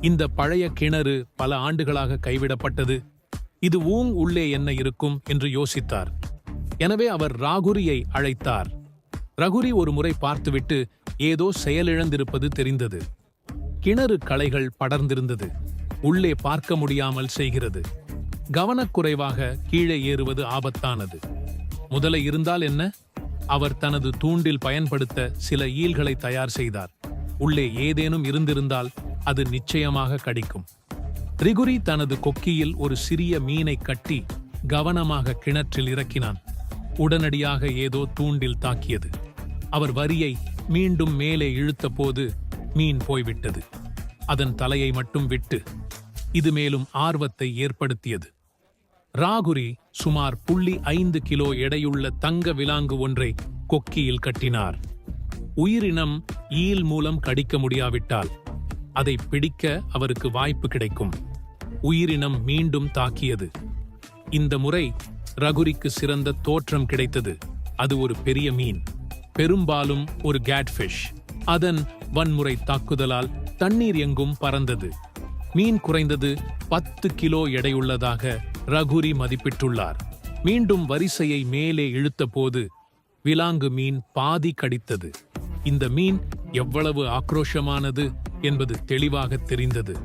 இந்த பழைய கிணறு பல ஆண்டுகளாக கைவிடப்பட்டது. இது ஊங் உள்ளே என்ன இருக்கும் என்று யோசித்தார். எனவே அவர் ராகுரியை அழைத்தார். ரகுரி ஒரு முறை பார்த்துவிட்டு ஏதோ செயலிழந்திருப்பது தெரிந்தது. கிணறு களைகள் படர்ந்திருந்தது. உள்ளே பார்க்க முடியாமல் செய்கிறது. கவனக்குறைவாக கீழே ஏறுவது ஆபத்தானது. முதலை இருந்தால் என்ன? அவர் தனது தூண்டில் பயன்படுத்த சில ஈல்களை தயார் செய்தார். உள்ளே ஏதேனும் இருந்திருந்தால் அது நிச்சயமாக கடிக்கும். ரிகுரி தனது கொக்கியில் ஒரு சிறிய மீனை கட்டி கவனமாக கிணற்றில் இறக்கினான். உடனடியாக ஏதோ தூண்டில் தாக்கியது. அவர் வரியை மீண்டும் மேலே இழுத்தபோது மீன் போய்விட்டது. அதன் தலையை மட்டும் விட்டு இது மேலும் ஆர்வத்தை ஏற்படுத்தியது. ராகுரி சுமார் புள்ளி ஐந்து கிலோ எடையுள்ள தங்க விலாங்கு ஒன்றை கொக்கியில் கட்டினார். உயிரினம் ஈல் மூலம் கடிக்க முடியாவிட்டால் அதை பிடிக்க அவருக்கு வாய்ப்பு கிடைக்கும். உயிரினம் மீண்டும் தாக்கியது. இந்த முறை ரகுரிக்கு சிறந்த தோற்றம் கிடைத்தது. அது ஒரு பெரிய மீன். பெரும்பாலும் ஒரு கேட்ஃபிஷ். அதன் வன்முறை தாக்குதலால் தண்ணீர் எங்கும் பறந்தது. மீன் குறைந்தது பத்து கிலோ எடையுள்ளதாக ரகுரி மதிப்பிட்டுள்ளார். மீண்டும் வரிசையை மேலே இழுத்தபோது விலாங்கு மீன் பாதி கடித்தது. இந்த மீன் எவ்வளவு ஆக்ரோஷமானது என்பது தெளிவாக தெரிந்தது.